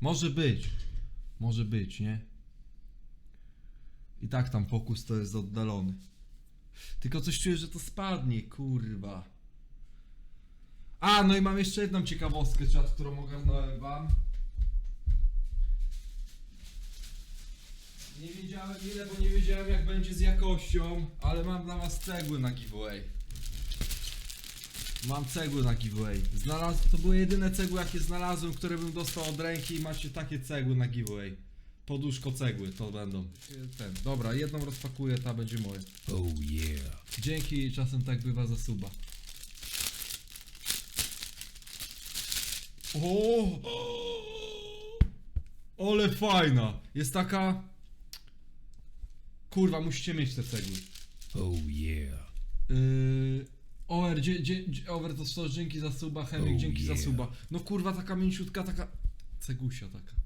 Może być. Może być, nie? I tak tam fokus to jest oddalony. Tylko coś czuję, że to spadnie, kurwa. A, no i mam jeszcze jedną ciekawostkę, czat, którą ogarnąłem wam. Nie wiedziałem ile, bo nie wiedziałem jak będzie z jakością, ale mam dla was cegły na giveaway. Mam cegły na giveaway. Znalazł, to były jedyne cegły jakie znalazłem, które bym dostał od ręki i macie takie cegły na giveaway. Poduszko cegły to będą. Ten. Dobra, jedną rozpakuję, ta będzie moja. Oh yeah. Dzięki, czasem tak bywa za suba. O! Ole fajna! Jest taka... Kurwa, musicie mieć te cegły. Oh yeah. Yy... Over, dzie, dzie, dzie, over to 100, dzięki za suba, Henryk, Oh dzięki za yeah. suba. No kurwa, taka mięciutka, taka... Cegusia taka.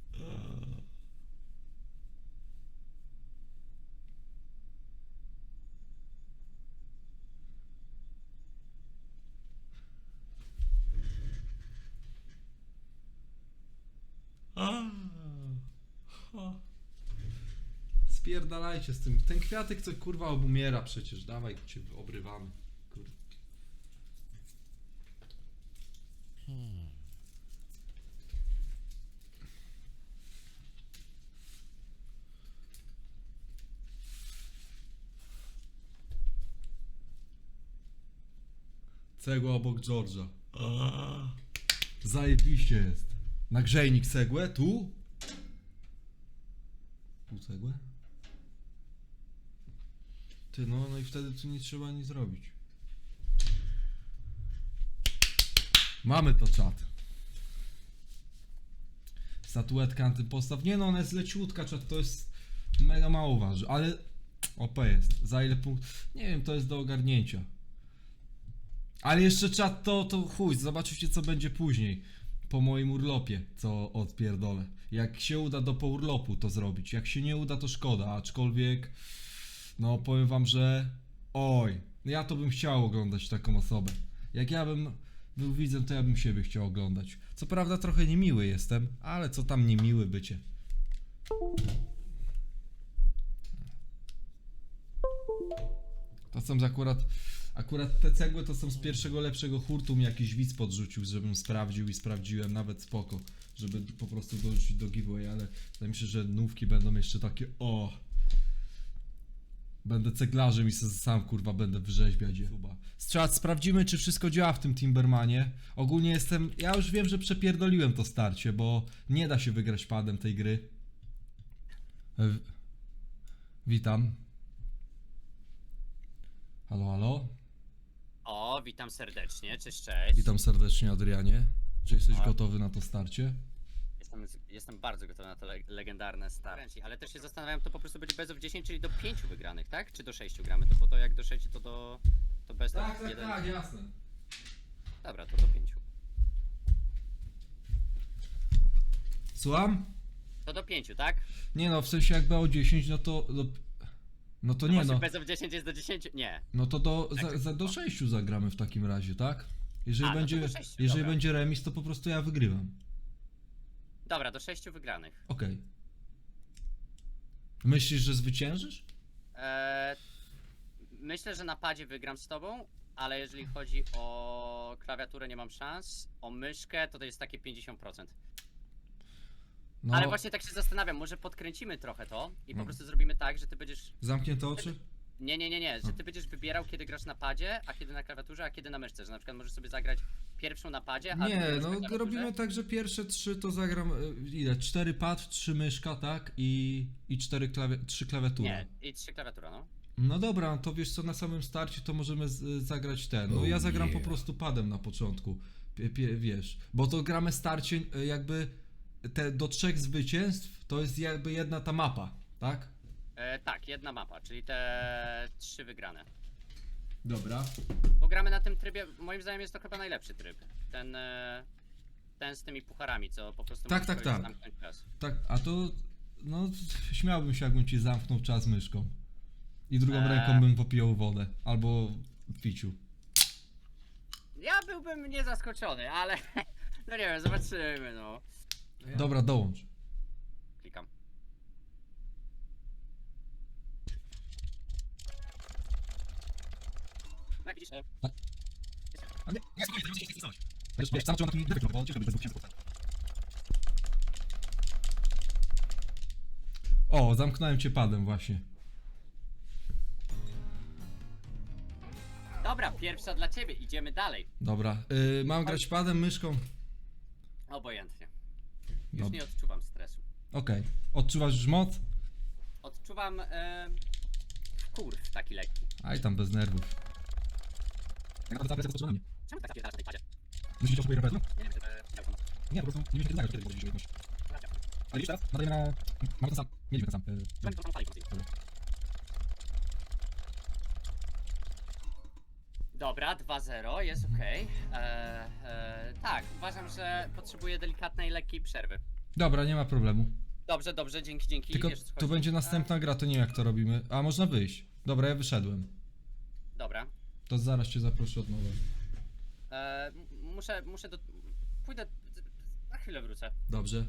Spierdalajcie z tym. Ten kwiatek co kurwa obumiera przecież. Dawaj cię obrywamy. Kurwa. Cegła obok George'a. Zajebiście jest. Nagrzejnik cegłę, tu? Tu cegłę? Ty no, no i wtedy tu nie trzeba nic zrobić. Mamy to czat. Statuetka antypostaw. Nie no, ona jest leciutka, czat to jest mega mało waży, ale OP jest. Za ile punkt? Nie wiem, to jest do ogarnięcia. Ale jeszcze czat to, to chuj, zobaczycie co będzie później. Po moim urlopie, co odpierdolę. Jak się uda do po urlopu to zrobić. Jak się nie uda to szkoda, aczkolwiek no powiem wam, że oj, ja to bym chciał oglądać taką osobę. Jak ja bym był widzem, to ja bym siebie chciał oglądać. Co prawda trochę niemiły jestem, ale co tam niemiły bycie. To są akurat, akurat te cegły to są z pierwszego lepszego hurtu mi jakiś widz podrzucił, żebym sprawdził i sprawdziłem nawet spoko, żeby po prostu dorzucić do giveaway, ale wydaje mi się, że nówki będą jeszcze takie o. Będę ceglarzem i se sam kurwa będę wyrzeźbiać je. Strat, sprawdzimy czy wszystko działa w tym Timbermanie. Ogólnie jestem, ja już wiem, że przepierdoliłem to starcie, bo nie da się wygrać padem tej gry. W- Witam. Halo, halo. O, witam serdecznie, cześć, cześć. Witam serdecznie Adrianie. Czy jesteś gotowy na to starcie? Jestem, jestem bardzo gotowy na to le legendarne starcie, ale też się zastanawiam, to po prostu będzie bez of 10, czyli do 5 wygranych, tak? Czy do 6 gramy? To po to jak do 6 to do... to bez of 1. jasne. Dobra, to do 5. Słucham? To do 5, tak? Nie no, w sensie jak było 10, no to... No, no to nie Właśnie no. Bez of 10 jest do 10? Nie. No to do, za, za, do 6 zagramy w takim razie, tak? Jeżeli, A, no to będzie, do sześciu, jeżeli dobra. będzie remis, to po prostu ja wygrywam. Dobra, do 6 wygranych. Okej. Myślisz, że zwyciężysz? Eee, myślę, że na padzie wygram z tobą, ale jeżeli chodzi o klawiaturę nie mam szans, o myszkę to to jest takie 50%. No, Ale właśnie tak się zastanawiam, może podkręcimy trochę to i po No. prostu zrobimy tak, że ty będziesz. Zamknięte oczy? Nie, nie, nie, nie, że No. ty będziesz wybierał, kiedy grasz na padzie, a kiedy na klawiaturze, a kiedy na myszce. Że na przykład możesz sobie zagrać pierwszą na padzie, a Nie, drugą już na no robimy tak, że pierwsze trzy to zagram, e, ile? Cztery pad, trzy myszka, tak? I, i cztery klawi trzy klawiatury. Nie, i trzy klawiatura, no. No dobra, to wiesz co, na samym starcie to możemy z, zagrać ten. No Oh ja zagram po yeah. prostu padem na początku. Pie, pie, wiesz, bo to gramy starcie e, jakby te do trzech zwycięstw to jest jakby jedna ta mapa, tak? E, tak, jedna mapa, czyli te trzy wygrane. Dobra. Gramy na tym trybie, moim zdaniem jest to chyba najlepszy tryb. Ten, e, ten z tymi pucharami, co po prostu Tak, tak, tak. zamknąć czas. Tak, a to no śmiałbym się jakbym ci zamknął czas myszką. I drugą Eee. ręką bym popijał wodę albo piciu. Ja byłbym niezaskoczony, ale no nie wiem, zobaczymy, no. Dobra, dołącz. No, widzisz, e, A nie, nie, spokojnie, nie chcę Wiesz, wiesz, sam trzeba na tym defekt, bo ciężko będzie bez dwóch O, zamknąłem cię padem właśnie. Dobra, pierwsza dla ciebie, idziemy dalej. Dobra, y, mam grać padem, myszką? Obojętnie. Już Dobra. nie odczuwam stresu. Okej. Odczuwasz już moc? Odczuwam e, kurw taki lekki. Aj tam bez nerwów. Czemu tak zapierdalasz w tej padzie? Myślisz, że potrzebuję repetru? Nie wiem, czy to miał Nie, po prostu nie wiem, kiedy zagrać, kiedy Ale już teraz nadajemy na... Mamy ten sam. Mieliśmy ten sam. y, Czemu to fali Dobra, 2-0, jest ok. tak, uważam, że potrzebuję delikatnej, lekkiej przerwy. Dobra, nie ma problemu. Dobrze, dobrze, dzięki, dzięki. Tylko Wiesz, o co tu chodzi. będzie następna gra, to nie wiem jak to robimy. A można wyjść. Dobra, ja wyszedłem. E, dobra. To zaraz cię zaproszę od nowa. E, m- muszę, muszę do... Pójdę... Na chwilę wrócę. Dobrze.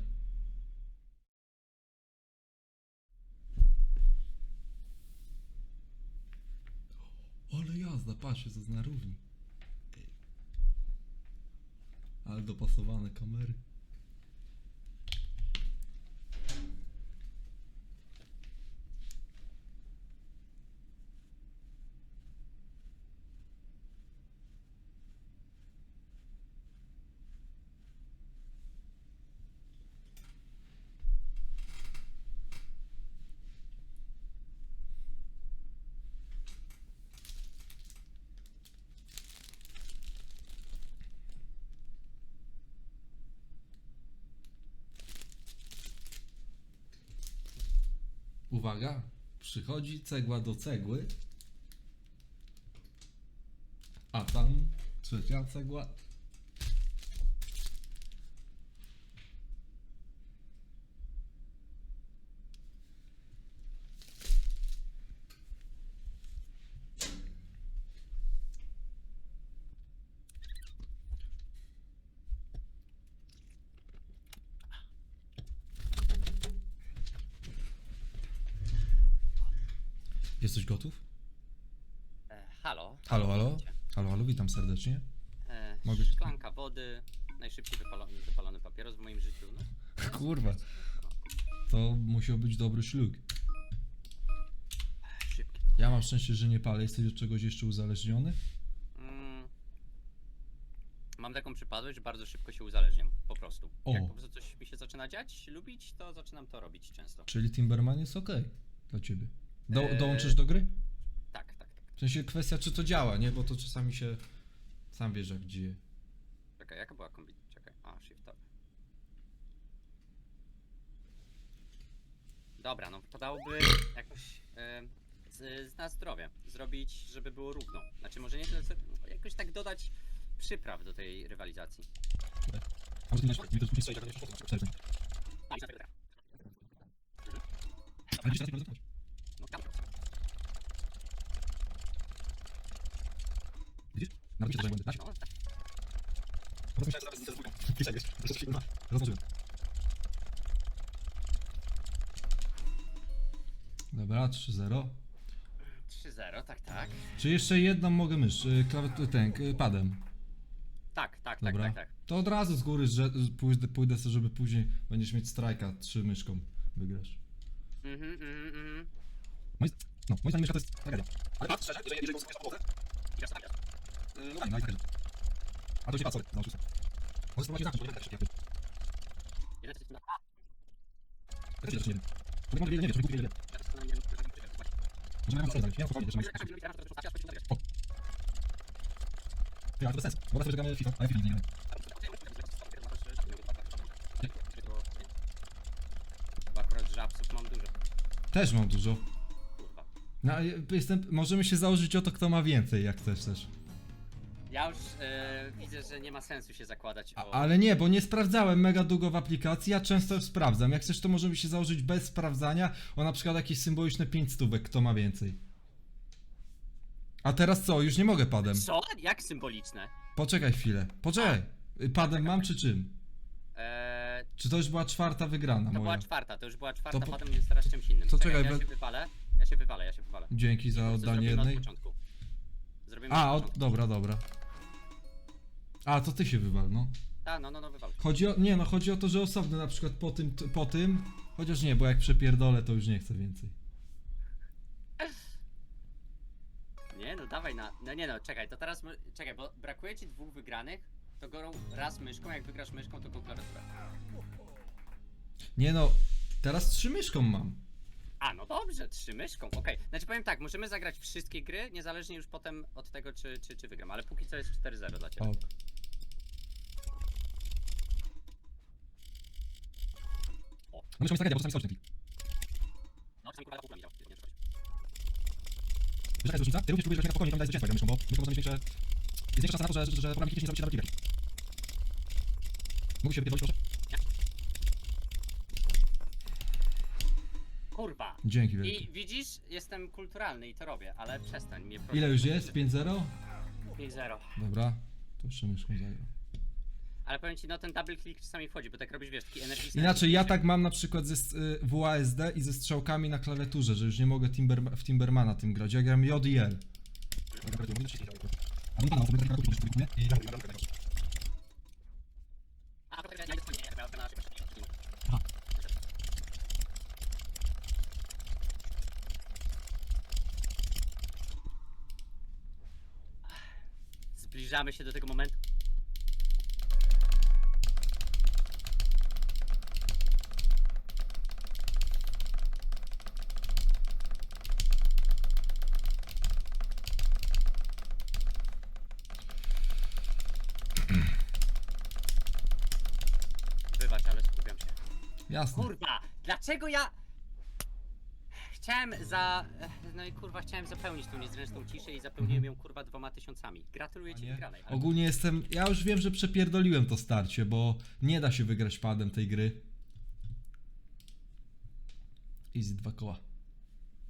Ale jazda, patrz, jest na równi. Ale dopasowane kamery. Uwaga, przychodzi cegła do cegły. A tam trzecia cegła. Jesteś gotów? E, halo. Halo, halo? Halo, halo, witam serdecznie. E, Mogę- Szklanka wody, najszybciej wypalony, wypalony papieros w moim życiu. No. Kurwa. To musiał być dobry ślub. Szybki. Ja mam szczęście, że nie palę. Jesteś od czegoś jeszcze uzależniony? Mm. Mam taką przypadłość, że bardzo szybko się uzależniam. Po prostu. O. Jak po prostu coś mi się zaczyna dziać, lubić, to zaczynam to robić często. Czyli Timberman jest ok dla ciebie. Do, Eee. Dołączysz do gry? Tak, tak, tak. W sensie kwestia, czy to działa, nie? Bo to czasami się. Sam wiesz, jak dzieje. Czekaj, jaka była kombinacja? Czekaj, a, shift tab. Dobra, no podałoby jakoś e, z, z na zdrowie zrobić, żeby było równo. Znaczy może nie tyle, co jakoś tak dodać przypraw do tej rywalizacji. A może nie nie to jest jak A, i sobie gra. Ale dzisiaj teraz No, tam. Widzisz? Nawet się tak. Po prostu myślałem, że zaraz z dwójką. Dzisiaj wiesz, po prostu się kurwa rozłączyłem. Dobra, 3-0. 3-0, tak, tak. Czy jeszcze jedną mogę mysz, y, klawet, ten, y, padem. Tak, tak, tak, Dobra. tak, tak. To od razu z góry, że pójdę, pójdę sobie, żeby później będziesz mieć strajka, trzy myszką wygrasz. Mhm, mhm, mhm. No, moim zdaniem myszka to jest tragedia. Ale patrz szczerze, że jeżeli głosujesz na połowę, Idziesz tam, idziesz. No daj, no i tragedia. A to się sorry, załóż sobie. Możesz spróbować zacząć, bo nie tak cztery, Ja też nie wiem. To nie wiedzieć, nie wiesz, żeby kupić wiedzieć. Może ja mam coś nie mam spokojnie, że mam Ty, ale to bez. Bo FIFA, a FIFA nie akurat żabsów mam dużo. Też mam dużo. No, jestem, możemy się założyć o to, kto ma więcej, jak chcesz też. Ja już e, widzę, że nie ma sensu się zakładać A, o... ale nie, bo nie sprawdzałem mega długo w aplikacji, ja często sprawdzam. Jak chcesz, to możemy się założyć bez sprawdzania o na przykład jakieś symboliczne 5 stówek, kto ma więcej. A teraz co? Już nie mogę padem. Co? Jak symboliczne? Poczekaj chwilę. Poczekaj. Y, Padem mam czy czym? E, Czy to już była czwarta wygrana To moja? była czwarta, to już była czwarta, To po- potem jest teraz czymś innym. To Czekaj, ja we- się wywalę, ja się wywalę, ja się wywalę. Dzięki za oddanie zrobimy jednej. Początku. Zrobimy A, od od, początku. dobra, dobra. A, to ty się wywal, no. Ta, no, no, no, wywal. Chodzi o, nie no, chodzi o to, że osobny na przykład po tym, t- po tym, chociaż nie, bo jak przepierdolę, to już nie chcę więcej. Nie, no dawaj na. No nie no, czekaj, to teraz. My... Czekaj, bo brakuje ci dwóch wygranych. To gorą raz myszką, jak wygrasz myszką, to go klawiaturę. Nie no, teraz trzy myszką mam. A, no dobrze, trzy myszką, okej. Znaczy powiem tak, możemy zagrać wszystkie gry, niezależnie już potem od tego, czy, czy, czy wygram, ale póki co jest 4-0 dla ciebie. Ok. No myszką jest tragedia, bo czasami skoczy ten klik. No, czasami kurwa na pół nie. Wiesz jaka jest różnica? Ty również próbujesz na spokojnie, tam daj zwycięstwo jak myszką, bo może mieć większe... Jest większa szansa na to, że, że, że programy klikniesz nie zrobić się double Mógł się wypierdolić proszę? Kurwa! Dzięki wielkie. I widzisz, jestem kulturalny i to robię, ale przestań mnie prosić. Ile już jest? 5-0? 5-0. Dobra, to jeszcze myszką zagram. Ale powiem ci, no ten double click czasami wchodzi, bo tak robisz, wiesz, taki energiczny. Inaczej, ja tak mam na przykład ze s- y, WASD i ze strzałkami na klawiaturze, że już nie mogę Timber, w Timbermana tym grać. Ja gram J i L. A, potem ja nie nie, nie, ja na szybko. Zbliżamy się do tego momentu. Wybacz, ale skupiam się. Jasne. Kurwa, dlaczego ja... Chciałem za... No i kurwa, chciałem zapełnić tą niezręczną ciszę i zapełniłem ją kurwa dwoma tysiącami. Gratuluję ci Nie? wygranej. ale- Ogólnie jestem. Ja już wiem, że przepierdoliłem to starcie, bo nie da się wygrać padem tej gry. Easy dwa koła.